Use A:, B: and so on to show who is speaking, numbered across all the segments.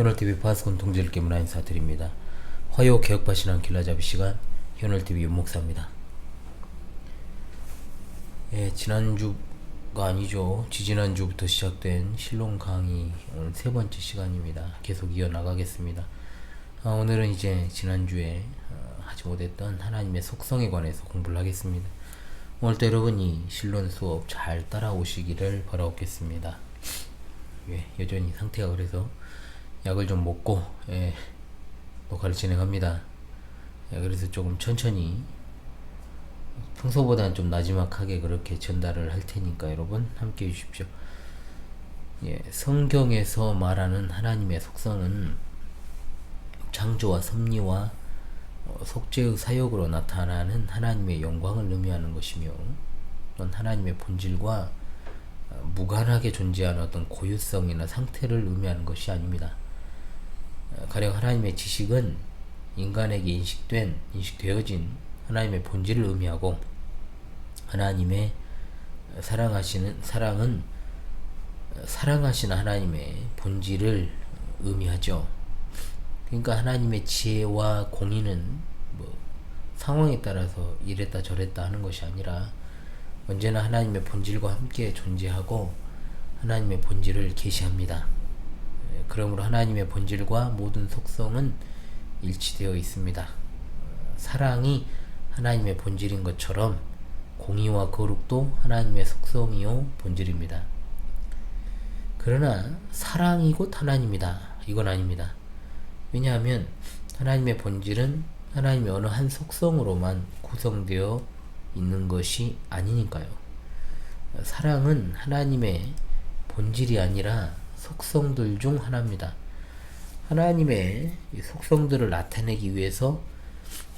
A: 현월TV 파스콘 동지들께 문화 인사드립니다. 화요 개혁파신한 길라잡이 시간 현월TV 윤목사입니다. 예, 지난주가 아니죠. 지지난주부터 시작된 실론 강의 오늘 세 번째 시간입니다. 계속 이어나가겠습니다. 아, 오늘은 이제 지난주에 어, 하지 못했던 하나님의 속성에 관해서 공부를 하겠습니다. 오늘도 여러분이 실론 수업 잘 따라오시기를 바라겠습니다. 예, 여전히 상태가 그래서 약을 좀 먹고 예, 녹화를 진행합니다. 예, 그래서 조금 천천히 평소보다는 좀 나지막하게 그렇게 전달을 할 테니까 여러분 함께 해주십시오. 예, 성경에서 말하는 하나님의 속성은 창조와 섭리와 어, 속죄의 사역으로 나타나는 하나님의 영광을 의미하는 것이며 또는 하나님의 본질과 어, 무관하게 존재하는 어떤 고유성이나 상태를 의미하는 것이 아닙니다. 어, 가령 하나님의 지식은 인간에게 인식된, 인식되어진 하나님의 본질을 의미하고 하나님의 사랑하시는 사랑은 사랑하시는 하나님의 본질을 의미하죠. 그러니까 하나님의 지혜와 공의는 뭐 상황에 따라서 이랬다 저랬다 하는 것이 아니라 언제나 하나님의 본질과 함께 존재하고 하나님의 본질을 계시합니다. 예, 그러므로 하나님의 본질과 모든 속성은 일치되어 있습니다. 사랑이 하나님의 본질인 것처럼 공의와 거룩도 하나님의 속성이요 본질입니다. 그러나 사랑이 곧 하나님이다. 이건 아닙니다. 왜냐하면 하나님의 본질은 하나님의 어느 한 속성으로만 구성되어 있는 것이 아니니까요. 사랑은 하나님의 본질이 아니라 속성들 중 하나입니다. 하나님의 속성들을 나타내기 위해서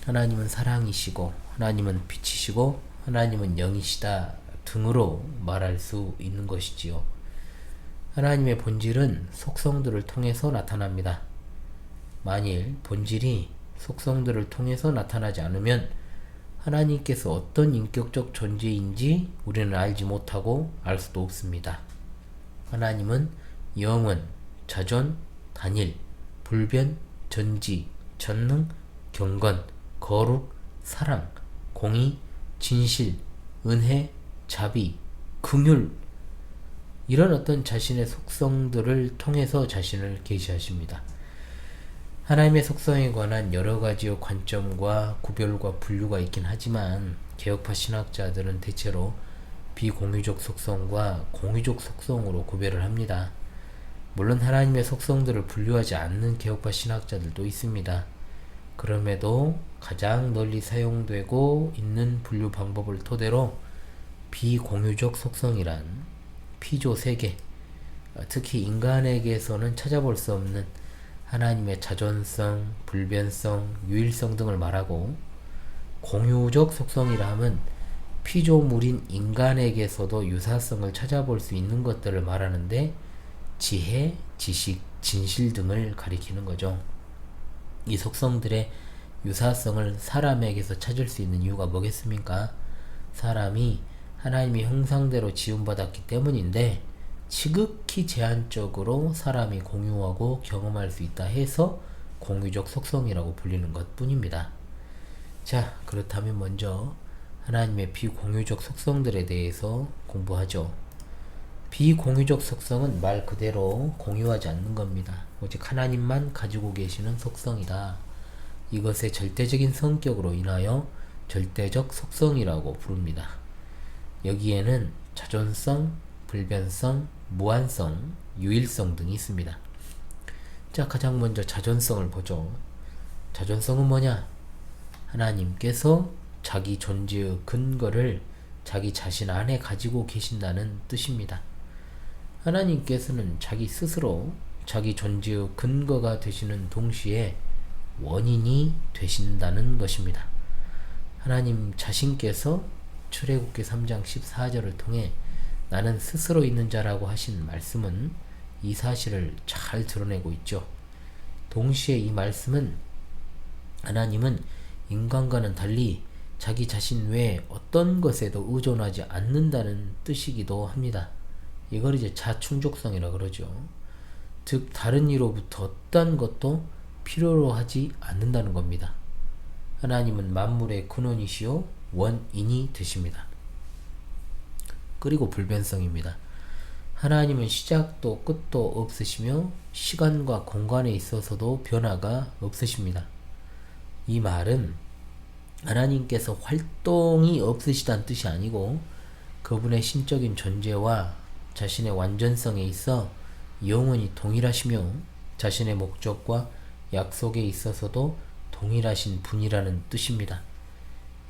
A: 하나님은 사랑이시고 하나님은 빛이시고 하나님은 영이시다 등으로 말할 수 있는 것이지요. 하나님의 본질은 속성들을 통해서 나타납니다. 만일 본질이 속성들을 통해서 나타나지 않으면 하나님께서 어떤 인격적 존재인지 우리는 알지 못하고 알 수도 없습니다. 하나님은 영원, 자존, 단일, 불변, 전지, 전능, 경건, 거룩, 사랑, 공의, 진실, 은혜, 자비, 긍휼 이런 어떤 자신의 속성들을 통해서 자신을 계시하십니다. 하나님의 속성에 관한 여러 가지의 관점과 구별과 분류가 있긴 하지만 개혁파 신학자들은 대체로 비공유적 속성과 공유적 속성으로 구별을 합니다. 물론 하나님의 속성들을 분류하지 않는 개혁파 신학자들도 있습니다. 그럼에도 가장 널리 사용되고 있는 분류 방법을 토대로 비공유적 속성이란 피조 세계, 특히 인간에게서는 찾아볼 수 없는 하나님의 자존성, 불변성, 유일성 등을 말하고 공유적 속성이라 함은 피조물인 인간에게서도 유사성을 찾아볼 수 있는 것들을 말하는데 지혜, 지식, 진실 등을 가리키는 거죠. 이 속성들의 유사성을 사람에게서 찾을 수 있는 이유가 뭐겠습니까? 사람이 하나님의 형상대로 지음받았기 때문인데 지극히 제한적으로 사람이 공유하고 경험할 수 있다 해서 공유적 속성이라고 불리는 것 뿐입니다. 자, 그렇다면 먼저 하나님의 비공유적 속성들에 대해서 공부하죠. 비공유적 속성은 말 그대로 공유하지 않는 겁니다. 오직 하나님만 가지고 계시는 속성이다. 이것의 절대적인 성격으로 인하여 절대적 속성이라고 부릅니다. 여기에는 자존성, 불변성, 무한성, 유일성 등이 있습니다. 자, 가장 먼저 자존성을 보죠. 자존성은 뭐냐? 하나님께서 자기 존재의 근거를 자기 자신 안에 가지고 계신다는 뜻입니다. 하나님께서는 자기 스스로 자기 존재의 근거가 되시는 동시에 원인이 되신다는 것입니다. 하나님 자신께서 출애굽기 3장 14절을 통해 나는 스스로 있는 자라고 하신 말씀은 이 사실을 잘 드러내고 있죠. 동시에 이 말씀은 하나님은 인간과는 달리 자기 자신 외에 어떤 것에도 의존하지 않는다는 뜻이기도 합니다. 이걸 이제 자충족성이라 그러죠. 즉 다른 이로부터 어떤 것도 필요로 하지 않는다는 겁니다. 하나님은 만물의 근원이시요 원인이 되십니다. 그리고 불변성입니다. 하나님은 시작도 끝도 없으시며 시간과 공간에 있어서도 변화가 없으십니다. 이 말은 하나님께서 활동이 없으시다는 뜻이 아니고 그분의 신적인 존재와 자신의 완전성에 있어 영원히 동일하시며 자신의 목적과 약속에 있어서도 동일하신 분이라는 뜻입니다.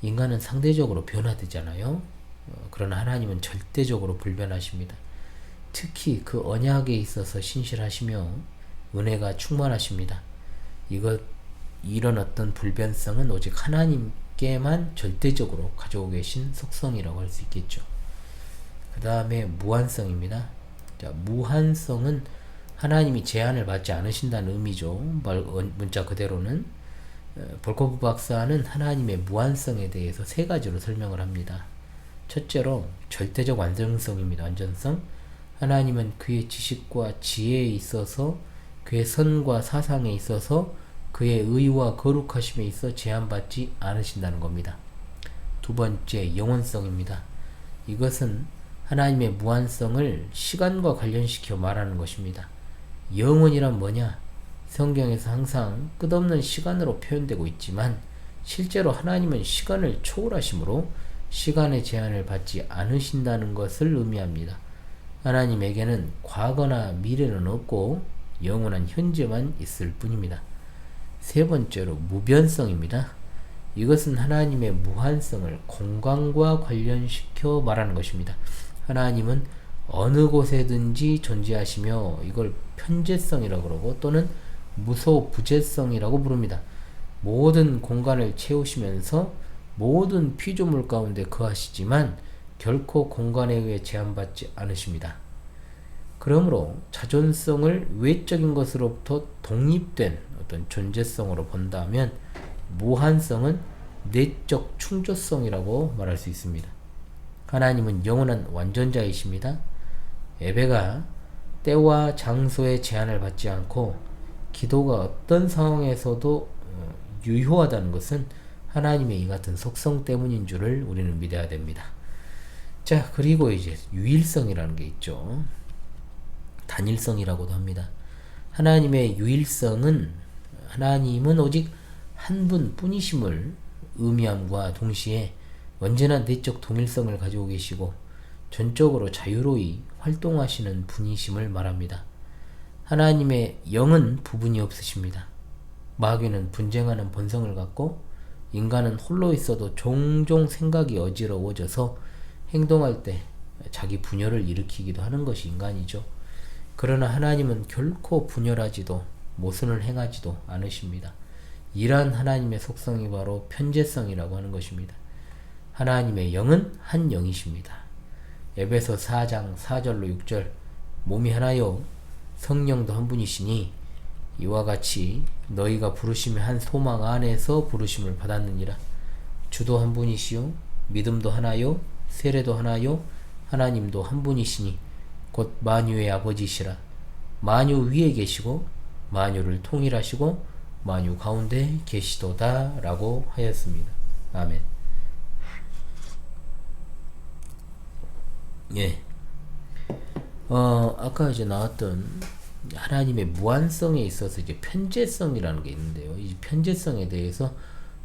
A: 인간은 상대적으로 변화되잖아요. 어, 그러나 하나님은 절대적으로 불변하십니다. 특히 그 언약에 있어서 신실하시며 은혜가 충만하십니다. 이것 이런 어떤 불변성은 오직 하나님께만 절대적으로 가지고 계신 속성이라고 할 수 있겠죠. 그 다음에 무한성입니다. 자, 무한성은 하나님이 제한을 받지 않으신다는 의미죠. 문자 그대로는 볼코프 박사는 하나님의 무한성에 대해서 세 가지로 설명을 합니다. 첫째로 절대적 완전성입니다. 완전성. 하나님은 그의 지식과 지혜에 있어서 그의 선과 사상에 있어서 그의 의와 거룩하심에 있어 제한받지 않으신다는 겁니다. 두 번째 영원성입니다. 이것은 하나님의 무한성을 시간과 관련시켜 말하는 것입니다. 영원이란 뭐냐? 성경에서 항상 끝없는 시간으로 표현되고 있지만 실제로 하나님은 시간을 초월하심으로 시간의 제한을 받지 않으신다는 것을 의미합니다. 하나님에게는 과거나 미래는 없고 영원한 현재만 있을 뿐입니다. 세 번째로 무변성입니다. 이것은 하나님의 무한성을 공간과 관련시켜 말하는 것입니다. 하나님은 어느 곳에든지 존재하시며 이걸 편재성이라고 그러고 또는 무소부재성이라고 부릅니다. 모든 공간을 채우시면서 모든 피조물 가운데 거하시지만 결코 공간에 의해 제한받지 않으십니다. 그러므로 자존성을 외적인 것으로부터 독립된 어떤 존재성으로 본다면 무한성은 내적 충조성이라고 말할 수 있습니다. 하나님은 영원한 완전자이십니다. 예배가 때와 장소의 제한을 받지 않고 기도가 어떤 상황에서도 어, 유효하다는 것은 하나님의 이 같은 속성 때문인 줄을 우리는 믿어야 됩니다. 자, 그리고 이제 유일성이라는 게 있죠. 단일성이라고도 합니다. 하나님의 유일성은 하나님은 오직 한 분 뿐이심을 의미함과 동시에 언제나 내적 동일성을 가지고 계시고 전적으로 자유로이 활동하시는 분이심을 말합니다. 하나님의 영은 부분이 없으십니다. 마귀는 분쟁하는 본성을 갖고 인간은 홀로 있어도 종종 생각이 어지러워져서 행동할 때 자기 분열을 일으키기도 하는 것이 인간이죠. 그러나 하나님은 결코 분열하지도 모순을 행하지도 않으십니다. 이러한 하나님의 속성이 바로 편재성이라고 하는 것입니다. 하나님의 영은 한 영이십니다. 에베소 4장 4절로 6절 몸이 하나요? 성령도 한 분이시니 이와 같이 너희가 부르심의 한 소망 안에서 부르심을 받았느니라. 주도 한 분이시요? 믿음도 하나요? 세례도 하나요? 하나님도 한 분이시니 곧 만유의 아버지시라. 만유 위에 계시고 만유를 통일하시고 만유 가운데 계시도다 라고 하였습니다. 아멘 예. 어, 아까 이제 나왔던 하나님의 무한성에 있어서 이제 편재성이라는 게 있는데요. 이 편재성에 대해서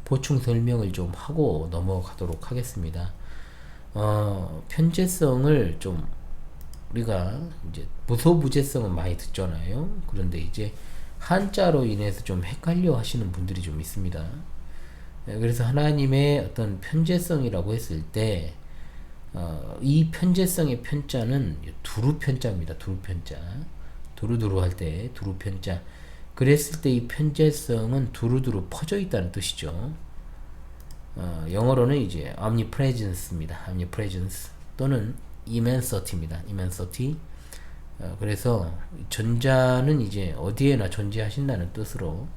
A: 보충 설명을 좀 하고 넘어가도록 하겠습니다. 어, 편재성을 좀 우리가 이제 무소부재성은 많이 듣잖아요. 그런데 이제 한자로 인해서 좀 헷갈려 하시는 분들이 좀 있습니다. 예, 그래서 하나님의 어떤 편재성이라고 했을 때, 어, 이 편재성의 편자는 두루 편자입니다. 두루 편자. 두루두루 할 때 두루 편자. 그랬을 때 이 편재성은 두루두루 퍼져 있다는 뜻이죠. 어, 영어로는 이제 omnipresence입니다. omnipresence 또는 immensity입니다. immensity. 어, 그래서 전자는 이제 어디에나 존재하신다는 뜻으로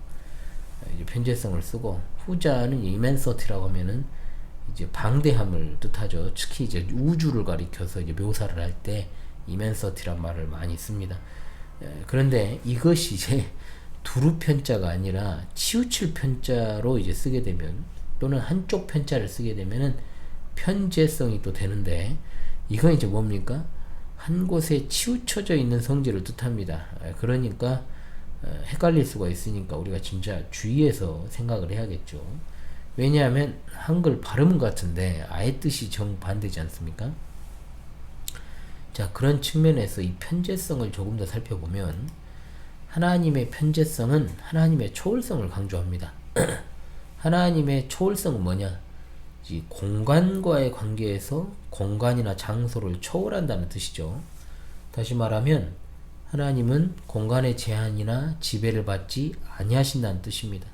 A: 이제 편재성을 쓰고 후자는 immensity라고 하면은 이제 방대함을 뜻하죠. 특히 이제 우주를 가리켜서 이제 묘사를 할때 immensity란 말을 많이 씁니다. 예, 그런데 이것이 이제 두루 편자가 아니라 치우칠 편자로 이제 쓰게 되면 또는 한쪽 편자를 쓰게 되면은 편제성이 또 되는데 이건 이제 뭡니까? 한 곳에 치우쳐져 있는 성질을 뜻합니다. 예, 그러니까 어, 헷갈릴 수가 있으니까 우리가 진짜 주의해서 생각을 해야겠죠. 왜냐하면 한글 발음 같은데 아예 뜻이 정반대지 않습니까? 자 그런 측면에서 이 편제성을 조금 더 살펴보면 하나님의 편제성은 하나님의 초월성을 강조합니다. 하나님의 초월성은 뭐냐? 이 공간과의 관계에서 공간이나 장소를 초월한다는 뜻이죠. 다시 말하면 하나님은 공간의 제한이나 지배를 받지 아니하신다는 뜻입니다.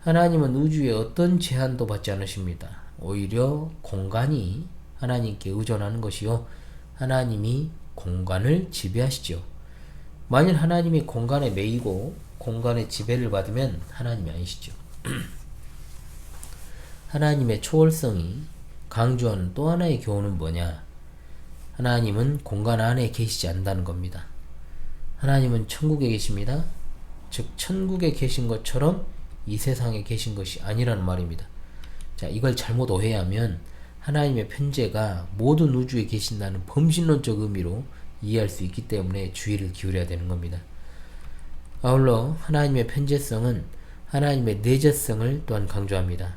A: 하나님은 우주에 어떤 제한도 받지 않으십니다. 오히려 공간이 하나님께 의존하는 것이요. 하나님이 공간을 지배하시죠. 만일 하나님이 공간에 매이고 공간의 지배를 받으면 하나님이 아니시죠. 하나님의 초월성이 강조하는 또 하나의 교훈은 뭐냐? 하나님은 공간 안에 계시지 않는다는 겁니다. 하나님은 천국에 계십니다. 즉, 천국에 계신 것처럼 이 세상에 계신 것이 아니라는 말입니다. 자, 이걸 잘못 오해하면 하나님의 편재가 모든 우주에 계신다는 범신론적 의미로 이해할 수 있기 때문에 주의를 기울여야 되는 겁니다. 아울러 하나님의 편재성은 하나님의 내재성을 또한 강조합니다.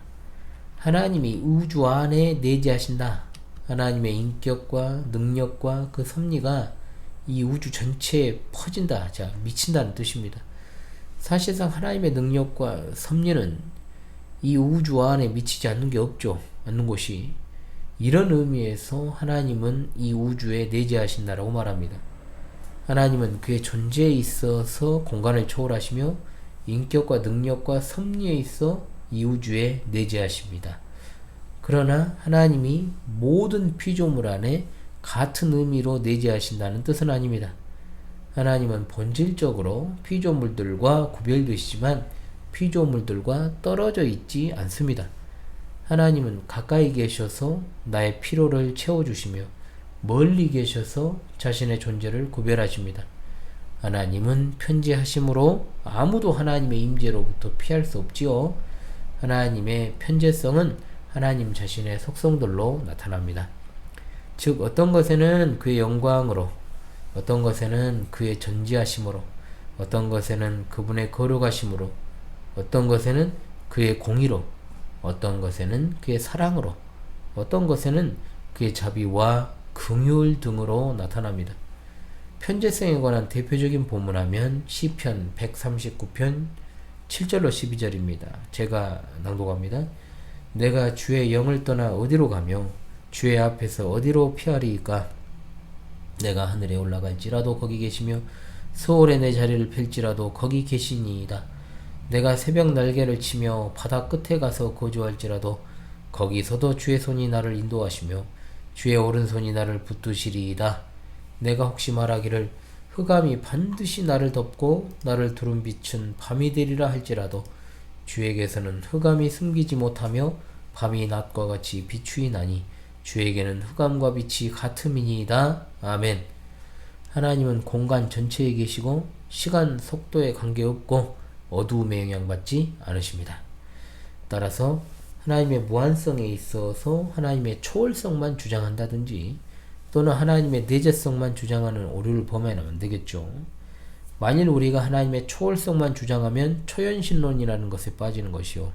A: 하나님이 우주 안에 내재하신다. 하나님의 인격과 능력과 그 섭리가 이 우주 전체에 퍼진다. 자, 미친다는 뜻입니다. 사실상 하나님의 능력과 섭리는 이 우주 안에 미치지 않는 게 없죠. 않는 곳이. 이런 의미에서 하나님은 이 우주에 내재하신다라고 말합니다. 하나님은 그의 존재에 있어서 공간을 초월하시며 인격과 능력과 섭리에 있어 이 우주에 내재하십니다. 그러나 하나님이 모든 피조물 안에 같은 의미로 내재하신다는 뜻은 아닙니다. 하나님은 본질적으로 피조물들과 구별되시지만 피조물들과 떨어져 있지 않습니다. 하나님은 가까이 계셔서 나의 피로를 채워주시며 멀리 계셔서 자신의 존재를 구별하십니다. 하나님은 편지하심으로 아무도 하나님의 임재로부터 피할 수 없지요. 하나님의 편재성은 하나님 자신의 속성들로 나타납니다. 즉 어떤 것에는 그의 영광으로 어떤 것에는 그의 전지하심으로 어떤 것에는 그분의 거룩하심으로 어떤 것에는 그의 공의로 어떤 것에는 그의 사랑으로 어떤 것에는 그의 자비와 긍휼 등으로 나타납니다. 편재성에 관한 대표적인 본문하면 시편 139편 7절로 12절입니다. 제가 낭독합니다. 내가 주의 영을 떠나 어디로 가며 주의 앞에서 어디로 피하리이까 내가 하늘에 올라갈지라도 거기 계시며 서울에 내 자리를 펼지라도 거기 계시니이다. 내가 새벽 날개를 치며 바다 끝에 가서 거주할지라도 거기서도 주의 손이 나를 인도하시며 주의 오른손이 나를 붙드시리이다. 내가 혹시 말하기를 흑암이 반드시 나를 덮고 나를 두른 빛은 밤이 되리라 할지라도 주에게서는 흑암이 숨기지 못하며 밤이 낮과 같이 비추이나니 주에게는 흑암과 빛이 같음이니이다. 아멘. 하나님은 공간 전체에 계시고 시간 속도에 관계없고 어두움에 영향받지 않으십니다. 따라서 하나님의 무한성에 있어서 하나님의 초월성만 주장한다든지 또는 하나님의 내재성만 주장하는 오류를 범하면 안 되겠죠. 만일 우리가 하나님의 초월성만 주장하면 초연신론이라는 것에 빠지는 것이요.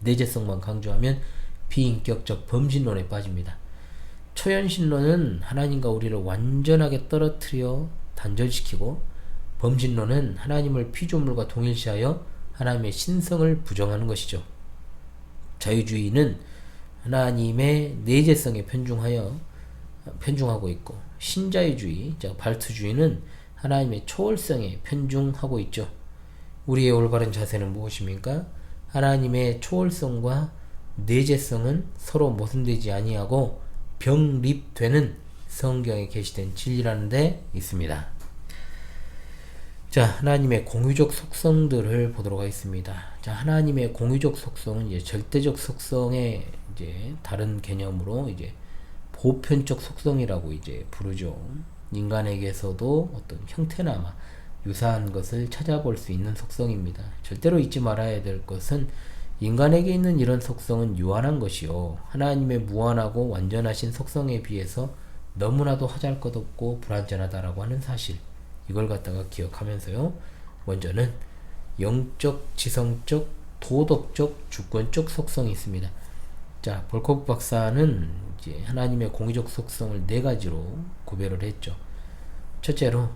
A: 내재성만 강조하면 비인격적 범신론에 빠집니다. 초연신론은 하나님과 우리를 완전하게 떨어뜨려 단절시키고 범신론은 하나님을 피조물과 동일시하여 하나님의 신성을 부정하는 것이죠. 자유주의는 하나님의 내재성에 편중하여 편중하고 있고 신자유주의, 즉 발트주의는 하나님의 초월성에 편중하고 있죠. 우리의 올바른 자세는 무엇입니까? 하나님의 초월성과 내재성은 서로 모순되지 아니하고 병립되는 성경에 게시된 진리라는 데 있습니다. 자, 하나님의 공유적 속성들을 보도록 하겠습니다. 자, 하나님의 공유적 속성은 이제 절대적 속성의 이제 다른 개념으로 이제 보편적 속성이라고 이제 부르죠. 인간에게서도 어떤 형태나마 유사한 것을 찾아볼 수 있는 속성입니다. 절대로 잊지 말아야 될 것은 인간에게 있는 이런 속성은 유한한 것이요. 하나님의 무한하고 완전하신 속성에 비해서 너무나도 하잘것 없고 불완전하다라고 하는 사실. 이걸 갖다가 기억하면서요. 먼저는 영적, 지성적, 도덕적, 주권적 속성이 있습니다. 자, 볼코프 박사는 이제 하나님의 공의적 속성을 네 가지로 구별을 했죠. 첫째로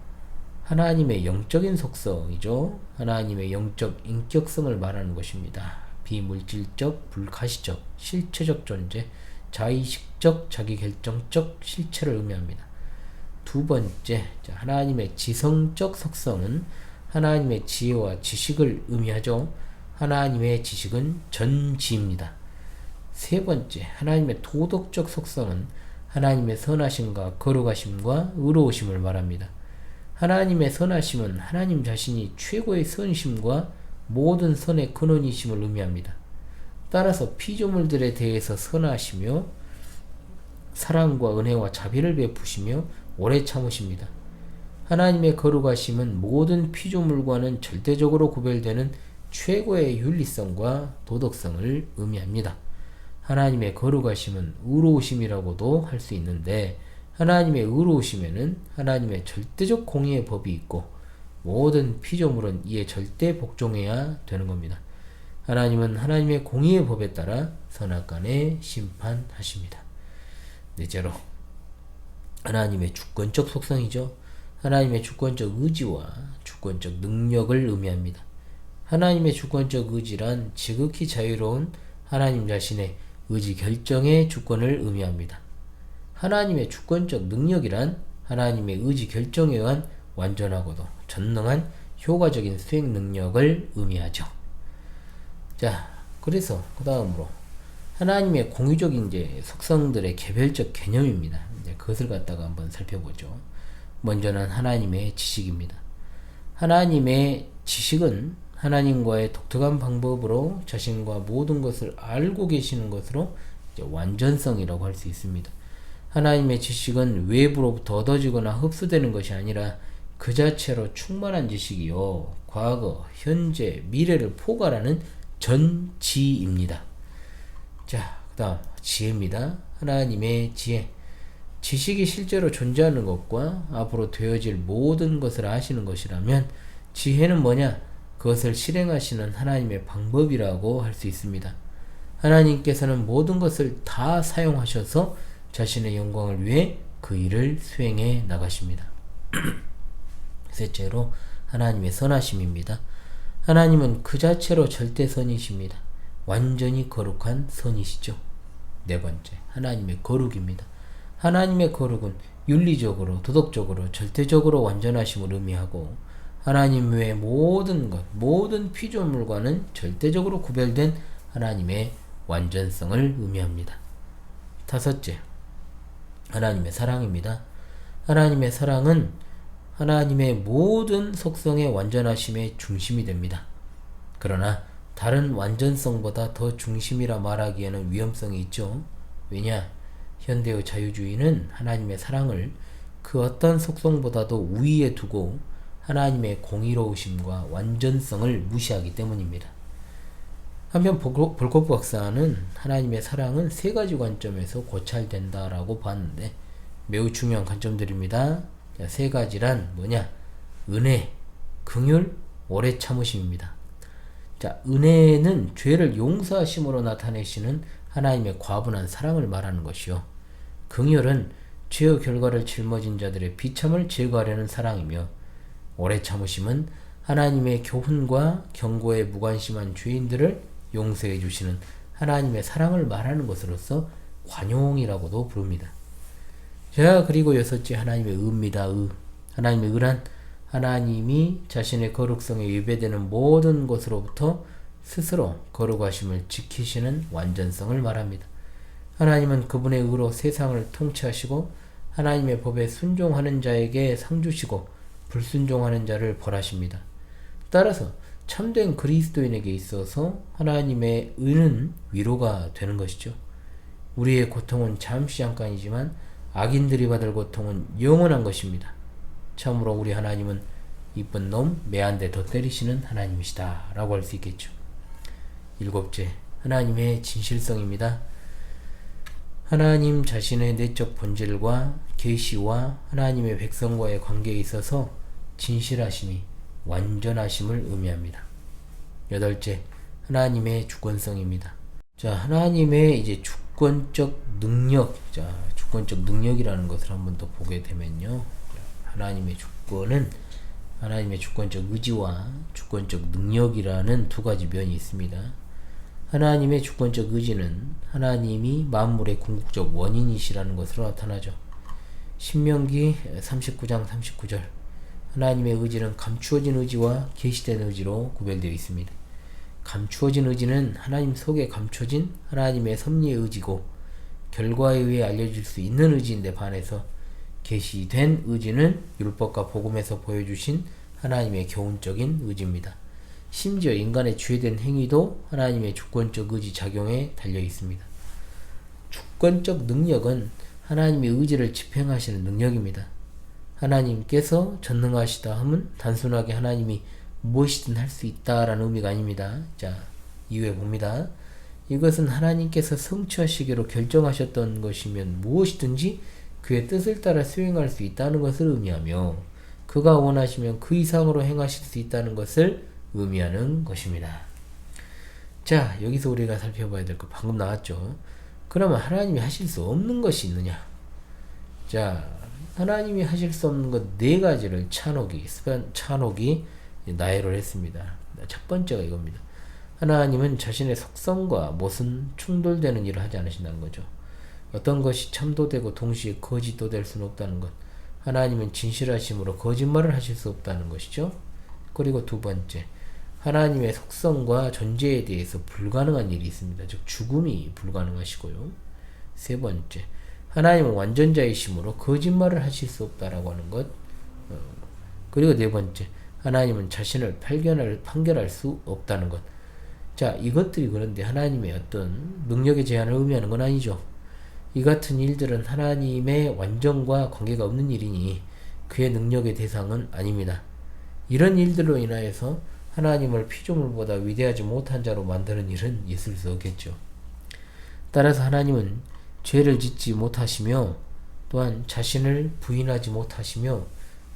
A: 하나님의 영적인 속성이죠. 하나님의 영적 인격성을 말하는 것입니다. 비물질적, 불가시적, 실체적 존재, 자의식적, 자기결정적 실체를 의미합니다. 두 번째, 하나님의 지성적 속성은 하나님의 지혜와 지식을 의미하죠. 하나님의 지식은 전지입니다. 세 번째, 하나님의 도덕적 속성은 하나님의 선하심과 거룩하심과 의로우심을 말합니다. 하나님의 선하심은 하나님 자신이 최고의 선심과 모든 선의 근원이심을 의미합니다. 따라서 피조물들에 대해서 선하시며 사랑과 은혜와 자비를 베푸시며 오래 참으십니다. 하나님의 거룩하심은 모든 피조물과는 절대적으로 구별되는 최고의 윤리성과 도덕성을 의미합니다. 하나님의 거룩하심은 의로우심이라고도 할 수 있는데 하나님의 의로우심에는 하나님의 절대적 공의의 법이 있고 모든 피조물은 이에 절대 복종해야 되는 겁니다. 하나님은 하나님의 공의의 법에 따라 선악간에 심판하십니다. 넷째로 하나님의 주권적 속성이죠. 하나님의 주권적 의지와 주권적 능력을 의미합니다. 하나님의 주권적 의지란 지극히 자유로운 하나님 자신의 의지 결정의 주권을 의미합니다. 하나님의 주권적 능력이란 하나님의 의지 결정에 의한 완전하고도 전능한 효과적인 수행 능력을 의미하죠. 자, 그래서 그 다음으로 하나님의 공유적인 이제 속성들의 개별적 개념입니다. 이제 그것을 갖다가 한번 살펴보죠. 먼저는 하나님의 지식입니다. 하나님의 지식은 하나님과의 독특한 방법으로 자신과 모든 것을 알고 계시는 것으로 완전성이라고 할 수 있습니다. 하나님의 지식은 외부로부터 얻어지거나 흡수되는 것이 아니라 그 자체로 충만한 지식이요. 과거, 현재, 미래를 포괄하는 전지입니다. 자, 그 다음, 지혜입니다. 하나님의 지혜. 지식이 실제로 존재하는 것과 앞으로 되어질 모든 것을 아시는 것이라면 지혜는 뭐냐? 그것을 실행하시는 하나님의 방법이라고 할 수 있습니다. 하나님께서는 모든 것을 다 사용하셔서 자신의 영광을 위해 그 일을 수행해 나가십니다. 셋째로 하나님의 선하심입니다. 하나님은 그 자체로 절대 선이십니다. 완전히 거룩한 선이시죠. 네 번째, 하나님의 거룩입니다. 하나님의 거룩은 윤리적으로, 도덕적으로, 절대적으로 완전하심을 의미하고 하나님 외의 모든 것, 모든 피조물과는 절대적으로 구별된 하나님의 완전성을 의미합니다. 다섯째, 하나님의 사랑입니다. 하나님의 사랑은 하나님의 모든 속성의 완전하심의 중심이 됩니다. 그러나 다른 완전성보다 더 중심이라 말하기에는 위험성이 있죠. 왜냐? 현대의 자유주의는 하나님의 사랑을 그 어떤 속성보다도 우위에 두고 하나님의 공의로우심과 완전성을 무시하기 때문입니다. 한편 볼코프 박사는 하나님의 사랑은 세 가지 관점에서 고찰된다라고 봤는데 매우 중요한 관점들입니다. 세 가지란 뭐냐? 은혜, 긍휼, 오래 참으심입니다. 자, 은혜는 죄를 용서하심으로 나타내시는 하나님의 과분한 사랑을 말하는 것이요. 긍휼은 죄의 결과를 짊어진 자들의 비참을 제거하려는 사랑이며 오래 참으심은 하나님의 교훈과 경고에 무관심한 죄인들을 용서해 주시는 하나님의 사랑을 말하는 것으로서 관용이라고도 부릅니다. 자, 그리고 여섯째 하나님의 의입니다. 의. 하나님의 의란 하나님이 자신의 거룩성에 위배되는 모든 것으로부터 스스로 거룩하심을 지키시는 완전성을 말합니다. 하나님은 그분의 의로 세상을 통치하시고 하나님의 법에 순종하는 자에게 상 주시고 불순종하는 자를 벌하십니다. 따라서 참된 그리스도인에게 있어서 하나님의 의는 위로가 되는 것이죠. 우리의 고통은 잠시 잠깐이지만 악인들이 받을 고통은 영원한 것입니다. 참으로 우리 하나님은 이쁜 놈 매한대 더 때리시는 하나님이시다 라고 할 수 있겠죠. 일곱째, 하나님의 진실성입니다. 하나님 자신의 내적 본질과 계시와 하나님의 백성과의 관계에 있어서 진실하심이 완전하심을 의미합니다. 여덟째, 하나님의 주권성입니다. 자, 하나님의 이제 주 권적 능력, 자, 주권적 능력이라는 것을 한 번 더 보게 되면요. 하나님의 주권은 하나님의 주권적 의지와 주권적 능력이라는 두 가지 면이 있습니다. 하나님의 주권적 의지는 하나님이 만물의 궁극적 원인이시라는 것으로 나타나죠. 신명기 39장 39절 하나님의 의지는 감추어진 의지와 계시된 의지로 구별되어 있습니다. 감추어진 의지는 하나님 속에 감춰진 하나님의 섭리의 의지고 결과에 의해 알려질 수 있는 의지인데 반해서 계시된 의지는 율법과 복음에서 보여주신 하나님의 교훈적인 의지입니다. 심지어 인간의 죄된 행위도 하나님의 주권적 의지 작용에 달려 있습니다. 주권적 능력은 하나님의 의지를 집행하시는 능력입니다. 하나님께서 전능하시다 하면 단순하게 하나님이 무엇이든 할 수 있다라는 의미가 아닙니다. 자, 이후에 봅니다. 이것은 하나님께서 성취하시기로 결정하셨던 것이면 무엇이든지 그의 뜻을 따라 수행할 수 있다는 것을 의미하며 그가 원하시면 그 이상으로 행하실 수 있다는 것을 의미하는 것입니다. 자, 여기서 우리가 살펴봐야 될것 방금 나왔죠. 그러면 하나님이 하실 수 없는 것이 있느냐? 자, 하나님이 하실 수 없는 것 네 가지를 찬옥이, 찬옥이 나열을 했습니다. 첫 번째가 이겁니다. 하나님은 자신의 속성과 무슨 충돌되는 일을 하지 않으신다는 거죠. 어떤 것이 참도 되고 동시에 거짓도 될 수는 없다는 것. 하나님은 진실하심으로 거짓말을 하실 수 없다는 것이죠. 그리고 두 번째, 하나님의 속성과 존재에 대해서 불가능한 일이 있습니다. 즉 죽음이 불가능하시고요. 세 번째, 하나님은 완전자이심으로 거짓말을 하실 수 없다라고 하는 것. 어, 그리고 네 번째, 하나님은 자신을 발견할 판결할 수 없다는 것. 자, 이것들이 그런데 하나님의 어떤 능력의 제한을 의미하는 건 아니죠. 이 같은 일들은 하나님의 완전과 관계가 없는 일이니 그의 능력의 대상은 아닙니다. 이런 일들로 인하여서 하나님을 피조물보다 위대하지 못한 자로 만드는 일은 있을 수 없겠죠. 따라서 하나님은 죄를 짓지 못하시며 또한 자신을 부인하지 못하시며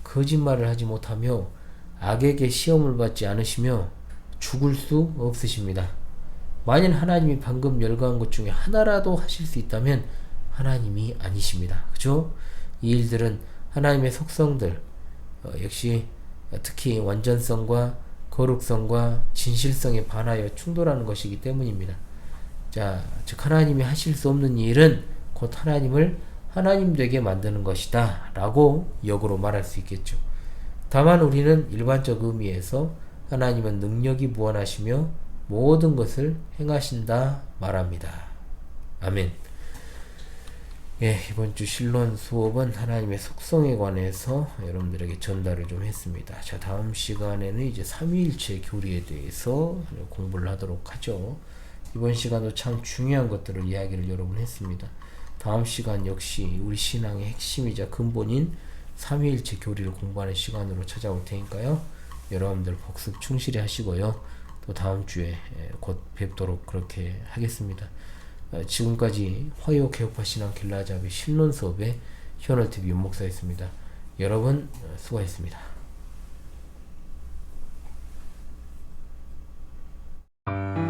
A: 거짓말을 하지 못하며 악에게 시험을 받지 않으시며 죽을 수 없으십니다. 만일 하나님이 방금 열거한 것 중에 하나라도 하실 수 있다면 하나님이 아니십니다. 그죠? 이 일들은 하나님의 속성들, 어, 역시 특히 완전성과 거룩성과 진실성에 반하여 충돌하는 것이기 때문입니다. 자, 즉 하나님이 하실 수 없는 일은 곧 하나님을 하나님 되게 만드는 것이다 라고 역으로 말할 수 있겠죠. 다만 우리는 일반적 의미에서 하나님은 능력이 무한하시며 모든 것을 행하신다 말합니다. 아멘. 예, 이번 주 신론 수업은 하나님의 속성에 관해서 여러분들에게 전달을 좀 했습니다. 자, 다음 시간에는 이제 삼위일체 교리에 대해서 공부를 하도록 하죠. 이번 시간도 참 중요한 것들을 이야기를 여러분 했습니다. 다음 시간 역시 우리 신앙의 핵심이자 근본인 3위일체 교리를 공부하는 시간으로 찾아올 테니까요. 여러분들 복습 충실히 하시고요. 또 다음 주에 예, 곧 뵙도록 그렇게 하겠습니다. 어, 지금까지 화요 개혁파 신앙 길라잡의 신론 수업의 현월TV 윤목사였습니다. 여러분 어, 수고했습니다. thank you